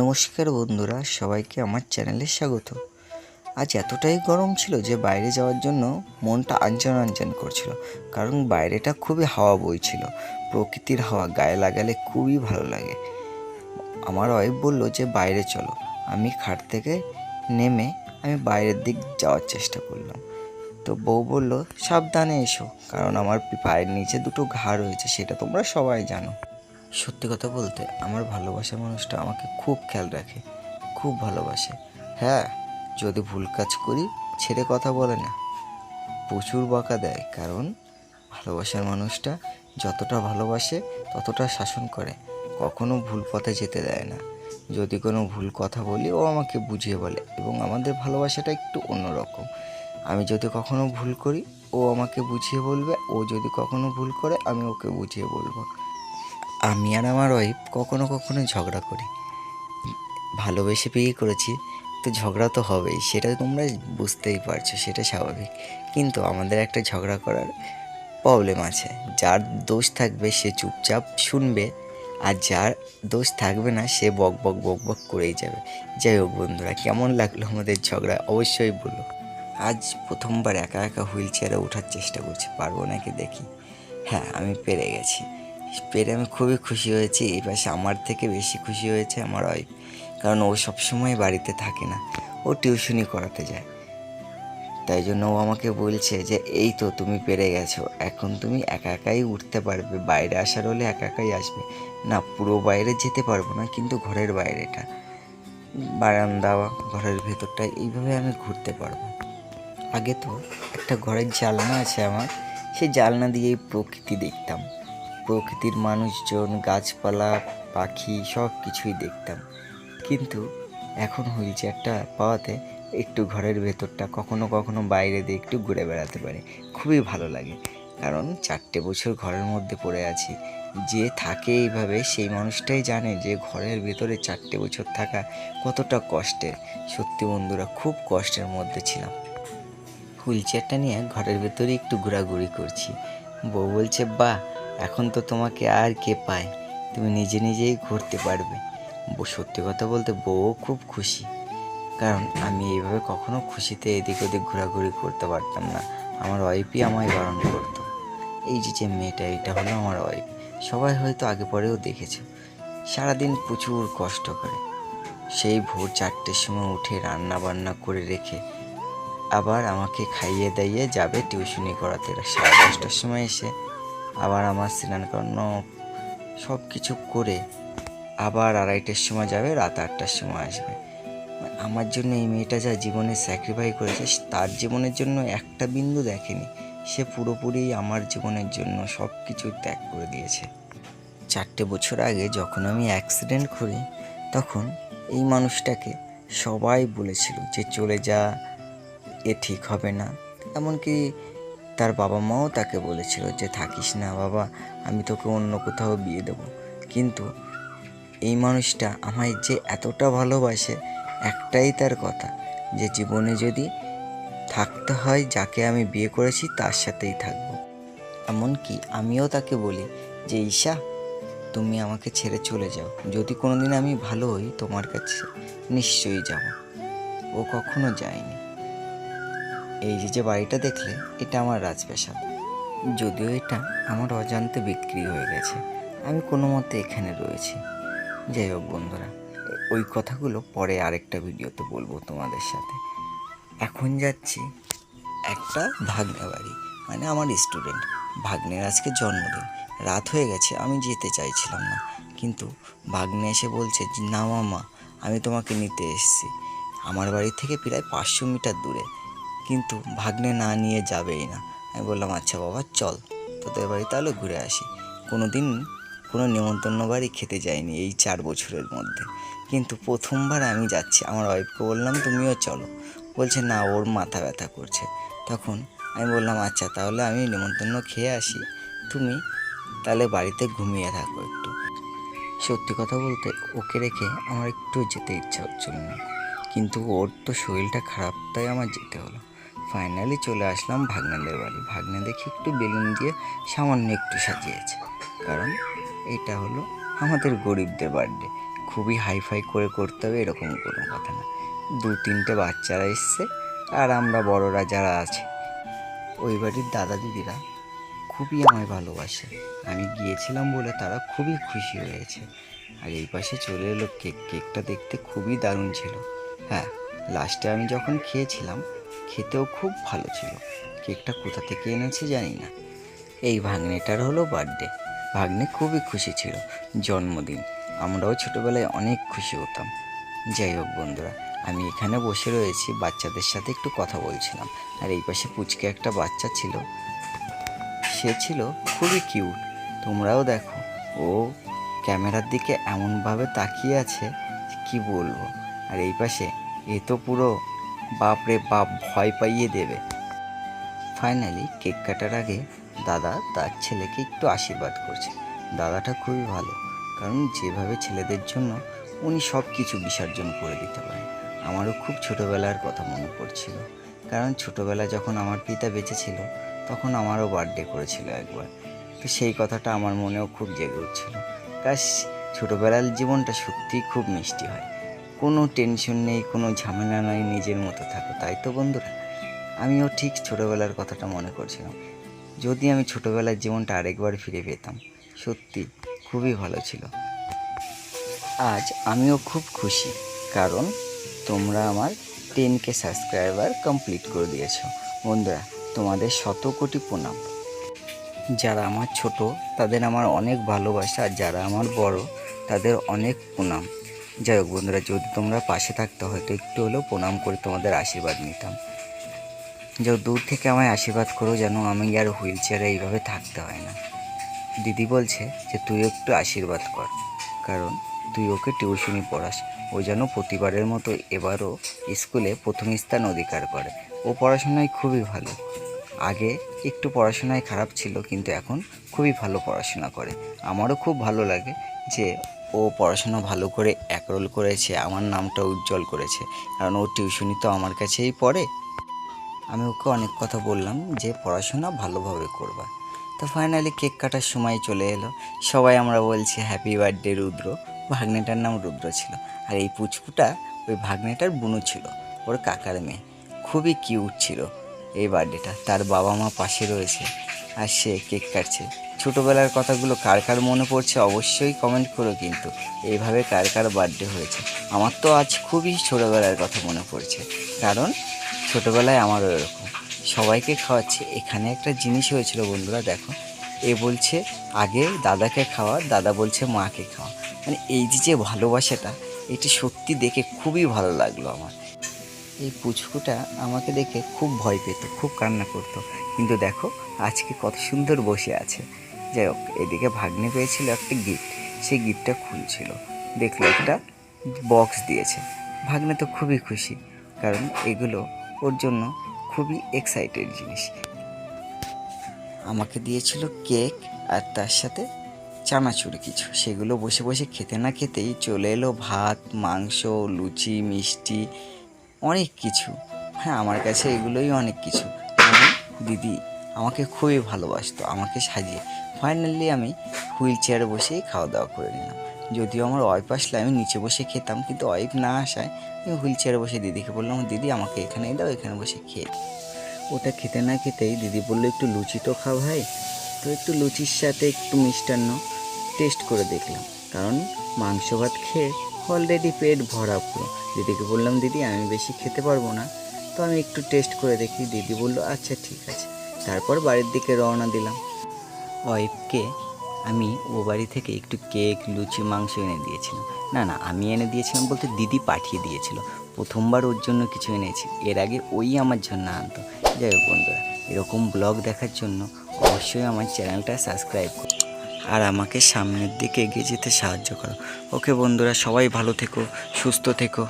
নমস্কার বন্ধুরা, সবাইকে আমার চ্যানেলে স্বাগত। আজ এতটাই গরম ছিল যে বাইরে যাওয়ার জন্য মনটা আনচান আনচান করছিল, কারণ বাইরেটা খুবই হাওয়া বইছিল প্রকৃতির হাওয়া, গায়ে লাগালে খুবই ভালো লাগে। আমার ওয়াইফ বলল যে, বাইরে চলো। আমি খাট থেকে নেমে আমি বাইরের দিক যাওয়ার চেষ্টা করলাম। তো বউ বলল, সাবধানে এসো, কারণ আমার পায়ের নিচে দুটো ঘা রয়েছে, সেটা তোমরা সবাই জানো। সত্যি কথা বলতে আমার ভালোবাসার মানুষটা আমাকে খুব খেয়াল রাখে, খুব ভালোবাসে। হ্যাঁ যদি ভুল কাজ করি, ছেড়ে কথা বলে না। প্রচুর বাঁকা দেয়, কারণ ভালোবাসার মানুষটা যতটা ভালোবাসে, ততটা শাসন করে। কখনো ভুল পথে যেতে দেয় না। যদি কোনো ভুল কথা বলি, ও আমাকে বুঝিয়ে বলে এবং আমাদের ভালোবাসাটা একটু অন্যরকম। আমি যদি কখনো ভুল করি, ও আমাকে বুঝিয়ে বলবে, ও যদি কখনো ভুল করে, আমি ওকে বুঝিয়ে বলব। আমি আর আমার ওয়াইফ কখনো কখনো ঝগড়া করি। ভালোবেসে বিয়ে করেছি, তো ঝগড়া তো হবেই, সেটা তোমরা বুঝতেই পারছ, সেটা স্বাভাবিক। কিন্তু আমাদের একটা ঝগড়া করার প্রবলেম আছে। যার দোষ থাকবে সে চুপচাপ শুনবে, আর যার দোষ থাকবে না সে বক বক বক বক করেই যাবে। যাই হোক বন্ধুরা, কেমন লাগল আমাদের ঝগড়া? অবশ্যই বলো। আজ প্রথমবার একা একা হুইল চেয়ারে ওঠার চেষ্টা করছি, পারব নাকি দেখি? হ্যাঁ আমি পেরে গেছি। পেরে আমি খুবই খুশি হয়েছি। এই পাশে আমার থেকে বেশি খুশি হয়েছে আমার ওয়াইফ কারণ ও সবসময় বাড়িতে থাকে না। ও টিউশনি করাতে যায়। তাই জন্য ও আমাকে বলছে যে, এই তো তুমি পেরে গেছো। এখন তুমি একা একাই উঠতে পারবে। বাইরে আসার হলে একা একাই আসবে। না, পুরো বাইরে যেতে পারব না, কিন্তু ঘরের বাইরেটা। বারান্দা, ঘরের ভেতরটা, এইভাবে আমি ঘুরতে পারব। আগে তো একটা ঘরের জালনা আছে আমার। সেই জালনা দিয়েই প্রকৃতি দেখতাম। প্রকৃতির মানুষজন, গাছপালা, পাখি সব কিছুই দেখতাম। কিন্তু এখন হুইল চেয়ারটা পাওয়াতে একটু ঘরের ভেতরটা কখনো কখনো বাইরে দিয়ে একটু ঘুরে বেড়াতে পারে। খুবই ভালো লাগে। কারণ চারটে বছর ঘরের মধ্যে পড়ে আছি। যে থাকে এইভাবে, সেই মানুষটাই জানে যে ঘরের ভেতরে চারটে বছর থাকা কতটা কষ্টের। সত্যি বন্ধুরা, খুব কষ্টের মধ্যে ছিলাম। হুইল চেয়ারটা নিয়ে ঘরের ভেতরে একটু ঘোরাঘুরি করছি। বউ বলছে, বাহ এখন তো তোমাকে আর কে পায়? তুমি নিজে নিজেই ঘুরতে পারবে। সত্যি কথা বলতে বউও খুব খুশি। কারণ আমি এইভাবে কখনো খুশিতে এদিক ওদিক ঘোরাঘুরি করতে পারতাম না। আমার ওয়াইফই আমায় বারণ করতো। এই যে যে মেয়েটা এটা হলো আমার ওয়াইফ সবাই হয়তো আগে পরেও দেখেছে। সারাদিন প্রচুর কষ্ট করে। সেই ভোর চারটের সময় উঠে রান্না বান্না করে রেখে আবার আমাকে খাইয়ে দাইয়ে যাবে টিউশনি করাতে। সাড়ে দশটার সময় এসে আবার আমার স্নান করানো সব কিছু করে আবার আড়াইটার সময় যাবে, রাত আটটার সময় আসবে। আমার জন্য এই মেয়েটা যা জীবনে স্যাক্রিফাই করেছে, তার জীবনের জন্য একটা বিন্দু দেখেনি। সে পুরোপুরি আমার জীবনের জন্য সব কিছু ত্যাগ করে দিয়েছে। চারটে বছর আগে যখন আমি অ্যাক্সিডেন্ট করি, তখন এই মানুষটাকে সবাই বলেছিল যে চলে যা, এ ঠিক হবে না। এমনকি তার বাবা মাও তাকে বলেছিল যে, থাকিস না বাবা, আমি তোকে অন্য কোথাও বিয়ে দেবো। কিন্তু এই মানুষটা আমায় যে এতটা ভালোবাসে, একটাই তার কথা, যে জীবনে যদি থাকতে হয় যাকে আমি বিয়ে করেছি তার সাথেই থাকব। এমনকি আমিও তাকে বলি যে, ঈশা, তুমি আমাকে ছেড়ে চলে যাও। যদি কোনোদিন আমি ভালো হই তোমার কাছে, নিশ্চয়ই যাব। ও কখনো যায়নি। এই যে যে বাড়িটা দেখলে, এটা আমার রাজপ্রাসাদ। যদিও এটা আমার অজান্তে বিক্রি হয়ে গেছে। আমি কোনো মতে এখানে রয়েছি। যাই হোক বন্ধুরা, ওই কথাগুলো পরে আরেকটা ভিডিওতে বলব তোমাদের সাথে। এখন যাচ্ছি একটা ভাগ্নে বাড়ি মানে আমার স্টুডেন্ট। ভাগ্নের আজকে জন্মদিন। রাত হয়ে গেছে, আমি যেতে চাইছিলাম না। কিন্তু ভাগ্নে এসে বলছে যে, না মামা, আমি তোমাকে নিতে এসেছি। আমার বাড়ি থেকে প্রায় পাঁচশো মিটার দূরে। কিন্তু ভাগ্নে না নিয়ে যাবেই না। আমি বললাম আচ্ছা বাবা, চল, তোদের বাড়ি তাহলে ঘুরে আসি। কোনো দিন কোনো নেমন্তন্ন বাড়ি খেতে যাইনি এই চার বছরের মধ্যে। কিন্তু প্রথমবার আমি যাচ্ছি। আমার ওয়াইফকে বললাম, তুমিও চলো। বলছে, না, ওর মাথা ব্যথা করছে। তখন আমি বললাম আচ্ছা তাহলে আমি নেমন্তন্ন খেয়ে আসি। তুমি তাহলে বাড়িতে ঘুমিয়ে থাকো একটু। সত্যি কথা বলতে, ওকে রেখে আমার একটু যেতে ইচ্ছা হচ্ছিল না। কিন্তু ওর তো শরীরটা খারাপ, তাই আমার যেতে হলো। ফাইনালি চলে আসলাম ভাগ্নাদের বাড়ি। ভাগ্নে দেখি একটু বেলুন দিয়ে সামান্য একটু সাজিয়েছে। কারণ এটা হলো আমাদের গরিবদের বার্থডে। খুবই হাইফাই করে করতে হবে, এরকম কোনো কথা না। দু তিনটে বাচ্চারা এসছে আর আমরা বড়রা যারা আছে। ওই বাড়ির দাদা দিদিরা খুবই আমায় ভালোবাসে। আমি গিয়েছিলাম বলে তারা খুবই খুশি হয়েছে। আর এই পাশে চলে এলো কেক। কেকটা দেখতে খুবই দারুণ ছিল। হ্যাঁ লাস্টে আমি যখন খেয়েছিলাম খেতেও খুব ভালো ছিল। কেকটা কোথা থেকে এনেছে জানি না। এই ভাগ্নেটার হলো বার্থডে ভাগ্নে খুবই খুশি ছিল। জন্মদিন। আমরাও ছোটোবেলায় অনেক খুশি হতাম। যাই হোক বন্ধুরা, আমি এখানে বসে রয়েছি। বাচ্চাদের সাথে একটু কথা বলছিলাম। আর এই পাশে পুচকে একটা বাচ্চা ছিল। সে ছিল খুবই কিউট তোমরাও দেখো। ও ক্যামেরার দিকে এমনভাবে তাকিয়ে আছে কি বলব। আর এই পাশে এ তো পুরো বাপরে বাপ ভয় পাইয়ে দেবে। ফাইনালি কেক কাটার আগে দাদা তার ছেলেকে একটু আশীর্বাদ করছে। দাদাটা খুবই ভালো, কারণ যেভাবে ছেলেদের জন্য উনি সব কিছু বিসর্জন করে দিতে পারেন। আমারও খুব ছোটোবেলার কথা মনে পড়ছিল, কারণ ছোটোবেলা যখন আমার পিতা বেঁচে ছিল, তখন আমারও বার্থডে করেছিল একবার। তো সেই কথাটা আমার মনেও খুব জেগে উঠছিল। কাশ, ছোটোবেলার জীবনটা সত্যিই খুব মিষ্টি হয়। কোনো টেনশন নেই, কোনো ঝামেলা নয় নিজের মতো থাকো, তাই তো বন্ধুরা? আমিও ঠিক ছোটোবেলার কথাটা মনে করছিলাম। যদি আমি ছোটোবেলার জীবনটা আরেকবার ফিরে পেতাম, সত্যি খুবই ভালো ছিল। আজ আমিও খুব খুশি, কারণ তোমরা আমার টেন কে সাবস্ক্রাইবার কমপ্লিট করে দিয়েছ। বন্ধুরা, তোমাদের শত কোটি প্রণাম। যারা আমার ছোট, তাদের আমার অনেক ভালোবাসা, আর যারা আমার বড়, তাদের অনেক প্রণাম। যাই হোক বন্ধুরা, যদি তোমরা পাশে থাকতে হয়তো একটু হলেও প্রণাম করে তোমাদের আশীর্বাদ নিতাম। যে দূর থেকে আমায় আশীর্বাদ করো যেন আমি আর হুইল চেয়ারে এইভাবে থাকতে হয় না। দিদি বলছে যে, তুই একটু আশীর্বাদ কর, কারণ তুই ওকে টিউশনি পড়াস। ও যেন প্রতিবারের মতো এবারও স্কুলে প্রথম স্থান অধিকার করে। ও পড়াশোনায় খুবই ভালো। আগে একটু পড়াশোনায় খারাপ ছিল, কিন্তু এখন খুবই ভালো পড়াশোনা করে। আমারও খুব ভালো লাগে যে ও পড়াশোনা ভালো করে একরোল করেছে, আমার নামটা উজ্জ্বল করেছে। কারণ ও টিউশনি তো আমার কাছেই পড়ে। আমি ওকে অনেক কথা বললাম যে, পড়াশোনা ভালোভাবে করবা। তো ফাইনালি কেক কাটার সময় চলে এলো। সবাই আমরা বলছি হ্যাপি বার্থডে রুদ্র। ভাগ্নেটার নাম রুদ্র ছিল। আর এই পুচকুটা ওই ভাগ্নেটার বুনু ছিল, ওর কাকার মেয়ে। খুবই কিউট ছিল এই বার্থডেটা তার বাবা মা পাশে রয়েছে, আর সে কেক কাটছে। ছোটোবেলার কথাগুলো কার কার মনে পড়ছে অবশ্যই কমেন্ট করো কিন্তু। এইভাবে কার কার বার্থডে হয়েছে? আমার তো আজ খুবই ছোটোবেলার কথা মনে পড়ছে। কারণ ছোটোবেলায় আমারও এরকম। সবাইকে খাওয়াচ্ছে। এখানে একটা জিনিস হয়েছিল বন্ধুরা, দেখো। এ বলছে, আগে দাদাকে খাওয়া, দাদা বলছে মাকে খাওয়া। মানে এই যে যে ভালোবাসাটা, এটি সত্যি দেখে খুবই ভালো লাগল আমার। এই পুচকুটা আমাকে দেখে খুব ভয় পেত, খুব কান্না করতো। কিন্তু দেখো, আজকে কত সুন্দর বসে আছে। যাই হোক, এদিকে ভাগ্নে পেয়েছিল একটা গিফট সেই গিফটটা খুলছিল। দেখল একটা বক্স দিয়েছে। ভাগ্নে তো খুবই খুশি, কারণ এগুলো ওর জন্য খুবই এক্সাইটেড জিনিস। আমাকে দিয়েছিল কেক আর তার সাথে চানাচুর কিছু। সেগুলো বসে বসে খেতে না খেতেই চলে এলো ভাত, মাংস, লুচি, মিষ্টি, অনেক কিছু। হ্যাঁ আমার কাছে এগুলোই অনেক কিছু। মানে দিদি আমাকে খুবই ভালোবাসতো, আমাকে সাজিয়ে। ফাইনালি আমি হুইল চেয়ারে বসেই খাওয়া দাওয়া করে নিলাম। যদিও আমার ওয়াইফ আসলে আমি নিচে বসে খেতাম, কিন্তু ওয়াইফ না আসায় আমি হুইল চেয়ারে বসে দিদিকে বললাম, দিদি আমাকে এখানেই দাও, এখানে বসে খেয়ে ওটা খেতে না খেতেই দিদি বলল, একটু লুচি তো খাও ভাই। তো একটু লুচির সাথে একটু মিষ্টান্ন টেস্ট করে দেখলাম। কারণ মাংস ভাত খেয়ে অলরেডি পেট ভরা পুরো। দিদিকে বললাম, দিদি আমি বেশি খেতে পারব না। তো আমি একটু টেস্ট করে দেখি, দিদি বলল আচ্ছা ঠিক আছে। তারপর বাড়ির দিকে রওনা দিলাম। ওয়াইফকে আমি ও বাড়ি থেকে একটু কেক, লুচি, মাংস এনে দিয়েছিলাম। না না, আমি এনে দিয়েছিলাম বলতে দিদি পাঠিয়ে দিয়েছিল। প্রথমবার ওর জন্য কিছু এনেছি। এর আগে ওই আমার জন্য আনতো। যাই হোক বন্ধুরা, এরকম ব্লগ দেখার জন্য অবশ্যই আমার চ্যানেলটা সাবস্ক্রাইব করো। আর আমাকে সামনের দিকে এগিয়ে যেতে সাহায্য করো। ওকে বন্ধুরা, সবাই ভালো থেকো, সুস্থ থেকো।